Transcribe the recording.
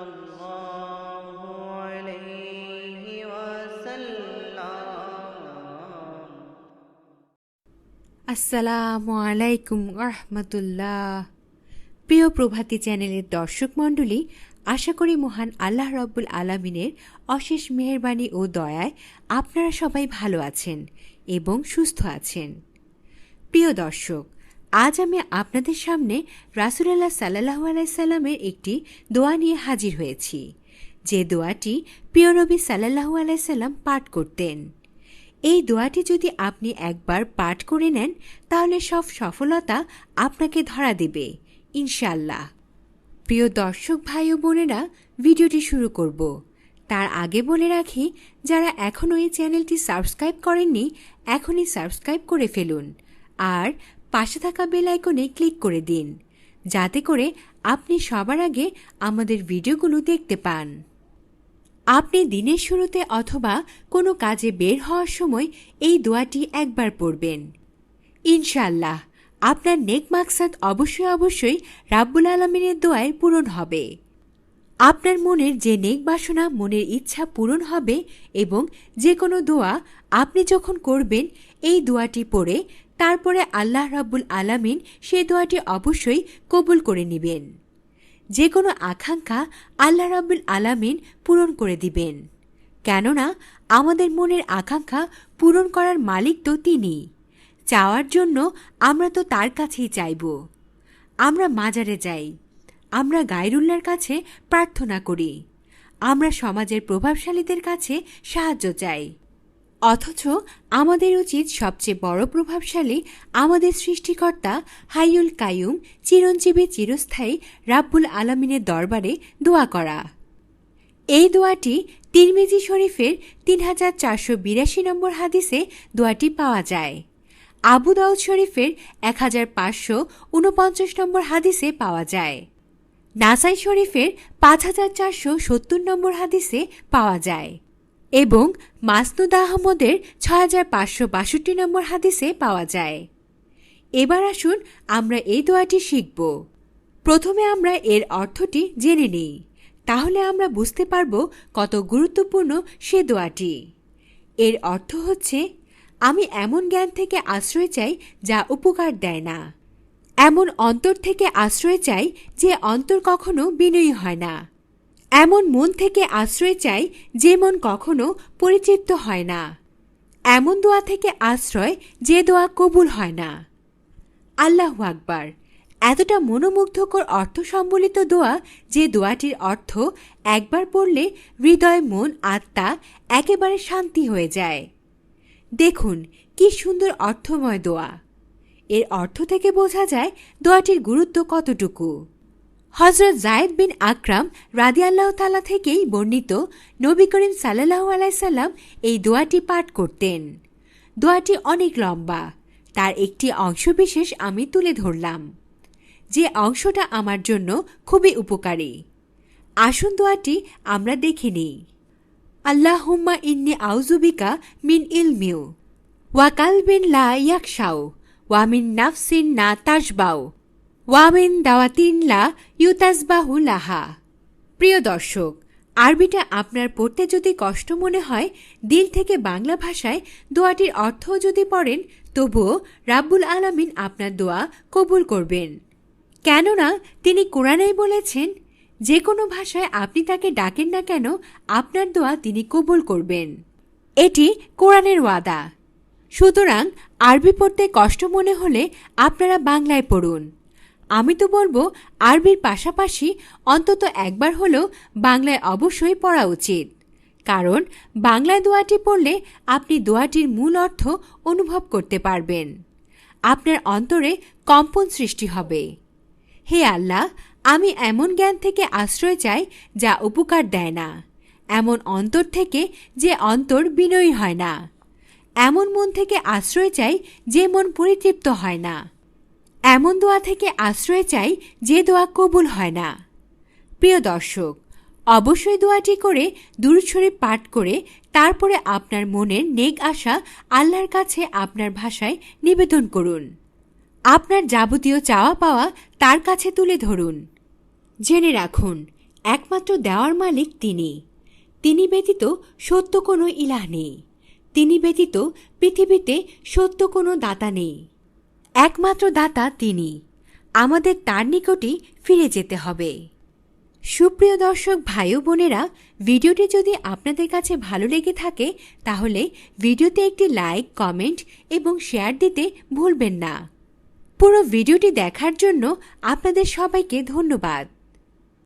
الله عليه وسلم আসসালামু আলাইকুম রহমতুল্লাহ প্রিয় প্রভাতী চ্যানেলের দর্শক মণ্ডলী আশা করি মহান আল্লাহ রব্বুল আলমিনের অশেষ মেহেরবানি ও দয়ায় আপনারা সবাই ভালো আছেন এবং সুস্থ আছেন প্রিয় দর্শক আজ আমি আপনাদের সামনে রাসুলাল্লাহ সাল্লাহ আলাইসাল্লামের একটি দোয়া নিয়ে হাজির হয়েছি। যে দোয়াটি প্রিয় নবী সাল্লাহু আলাইসাল্লাম পাঠ করতেন। এই দোয়াটি যদি আপনি একবার পাঠ করে নেন, তাহলে সব সফলতা আপনাকে ধরা দেবে ইনশাল্লাহ প্রিয় দর্শক ভাই ও বোনেরা, ভিডিওটি শুরু করব। তার আগে বলে রাখি, যারা এখনও এই চ্যানেলটি সাবস্ক্রাইব করেননি, এখনই সাবস্ক্রাইব করে ফেলুন। আর পাশে থাকা বেল আইকনে ক্লিক করে দিন, যাতে করে আপনি সবার আগে আমাদের ভিডিওগুলো দেখতে পান। আপনি দিনের শুরুতে অথবা কোনো কাজে বের হওয়ার সময় এই দোয়াটি একবার পড়বেন। ইনশাল্লাহ আপনার নেক মাকসাদ অবশ্যই অবশ্যই রাব্বুল আলমিনের দোয়ায় পূরণ হবে। আপনার মনের যে নেক বাসনা, মনের ইচ্ছা পূরণ হবে এবং যে কোনো দোয়া আপনি যখন করবেন, এই দোয়াটি পড়ে তারপরে আল্লাহ রাব্বুল আলামিন সেই দোয়াটি অবশ্যই কবুল করে নেবেন। যে কোনো আকাঙ্ক্ষা আল্লাহ রাব্বুল আলামিন পূরণ করে দিবেন। কেননা, আমাদের মনের আকাঙ্ক্ষা পূরণ করার মালিক তো তিনি। চাওয়ার জন্য আমরা তো তার কাছেই চাইব। আমরা মাজারে যাই। আমরা গায়রুল্লার কাছে প্রার্থনা করি। আমরা সমাজের প্রভাবশালীদের কাছে সাহায্য চাই। অথচ আমাদের উচিত সবচেয়ে বড় প্রভাবশালী আমাদের সৃষ্টিকর্তা হাইউল কায়ুম চিরঞ্জীবী চিরস্থায়ী রাব্বুল আলমিনের দরবারে দোয়া করা। এই দোয়াটি তিরমিজি শরীফের তিন হাজার চারশো বিরাশি নম্বর হাদিসে দোয়াটি পাওয়া যায়। আবু দাউদ শরীফের এক হাজার পাঁচশো উনপঞ্চাশ নম্বর হাদিসে পাওয়া যায়। নাসাই শরীফের পাঁচ হাজার চারশো সত্তর নম্বর হাদিসে পাওয়া যায়। এবং মাসনুদ আহমদের ছয় হাজার পাঁচশো বাষট্টি নম্বর হাদিসে পাওয়া যায়। এবার আসুন আমরা এই দোয়াটি শিখব। প্রথমে আমরা এর অর্থটি জেনে নিই। তাহলে আমরা বুঝতে পারব কত গুরুত্বপূর্ণ সে দোয়াটি। এর অর্থ হচ্ছে, আমি এমন জ্ঞান থেকে আশ্রয় চাই যা উপকার দেয় না। এমন অন্তর থেকে আশ্রয় চাই যে অন্তর কখনো বিনয়ী হয় না। এমন মন থেকে আশ্রয় চাই যে মন কখনো পরিচিত হয় না। এমন দোয়া থেকে আশ্রয় যে দোয়া কবুল হয় না। আল্লাহ আকবার। এতটা মনোমুগ্ধকর অর্থ সম্বলিত দোয়া যে দোয়াটির অর্থ একবার পড়লে হৃদয়, মন, আত্মা একেবারে শান্তি হয়ে যায়। দেখুন, কি সুন্দর অর্থময় দোয়া। এর অর্থ থেকে বোঝা যায় দোয়াটির গুরুত্ব কতটুকু। হজরত জায়েদ বিন আকরাম রাদিয়াল্লাহ তালা থেকেই বর্ণিত নবী করিম সাল্লাহ আলাইসাল্লাম এই দোয়াটি পাঠ করতেন। দোয়াটি অনেক লম্বা। তার একটি অংশবিশেষ আমি তুলে ধরলাম। যে অংশটা আমার জন্য খুবই উপকারী। আসুন দোয়াটি আমরা দেখে নিই। আল্লাহুম্মা ইন্নি আউজুবিকা মিন ইলমিউ। ওয়াকালবিন লা ইয়াকশাও ওয়ামিন নাফসিন না তাজবাও ওয়ামিন দাওয়াতিন লা ইউতাজবাহু লাহা। প্রিয় দর্শক, আরবিটা আপনার পড়তে যদি কষ্ট মনে হয়, দিল থেকে বাংলা ভাষায় দোয়াটির অর্থও যদি পড়েন, তবুও রাব্বুল আলামিন আপনার দোয়া কবুল করবেন। কেননা, তিনি কোরআনেই বলেছেন, যে কোনো ভাষায় আপনি তাকে ডাকেন না কেন, আপনার দোয়া তিনি কবুল করবেন। এটি কোরআনের ওয়াদা। সুতরাং, আরবি পড়তে কষ্ট মনে হলে আপনারা বাংলায় পড়ুন। আমি তো বলব, আরবির পাশাপাশি অন্তত একবার হলেও বাংলায় অবশ্যই পড়া উচিত। কারণ, বাংলায় দোয়াটি পড়লে আপনি দোয়াটির মূল অর্থ অনুভব করতে পারবেন। আপনার অন্তরে কম্পন সৃষ্টি হবে। হে আল্লাহ, আমি এমন জ্ঞান থেকে আশ্রয় চাই যা উপকার দেয় না। এমন অন্তর থেকে যে অন্তর বিনয়ী হয় না। এমন মন থেকে আশ্রয় চাই যে মন পরিতৃপ্ত হয় না। এমন দোয়া থেকে আশ্রয় চাই যে দোয়া কবুল হয় না। প্রিয় দর্শক, অবশ্যই দোয়াটি করে দুরুৎসরে পাঠ করে তারপরে আপনার মনের নেক আশা আল্লাহর কাছে আপনার ভাষায় নিবেদন করুন। আপনার যাবতীয় চাওয়া পাওয়া তার কাছে তুলে ধরুন। জেনে রাখুন, একমাত্র দেওয়ার মালিক তিনি। তিনি ব্যতীত সত্য কোনো ইলাহ নেই। তিনি ব্যতীত পৃথিবীতে সত্য কোনো দাতা নেই। একমাত্র দাতা তিনি। আমাদের তার নিকটই ফিরে যেতে হবে। সুপ্রিয় দর্শক, ভাই বোনেরা, ভিডিওটি যদি আপনাদের কাছে ভালো লেগে থাকে, তাহলে ভিডিওতে একটি লাইক, কমেন্ট এবং শেয়ার দিতে ভুলবেন না। পুরো ভিডিওটি দেখার জন্য আপনাদের সবাইকে ধন্যবাদ।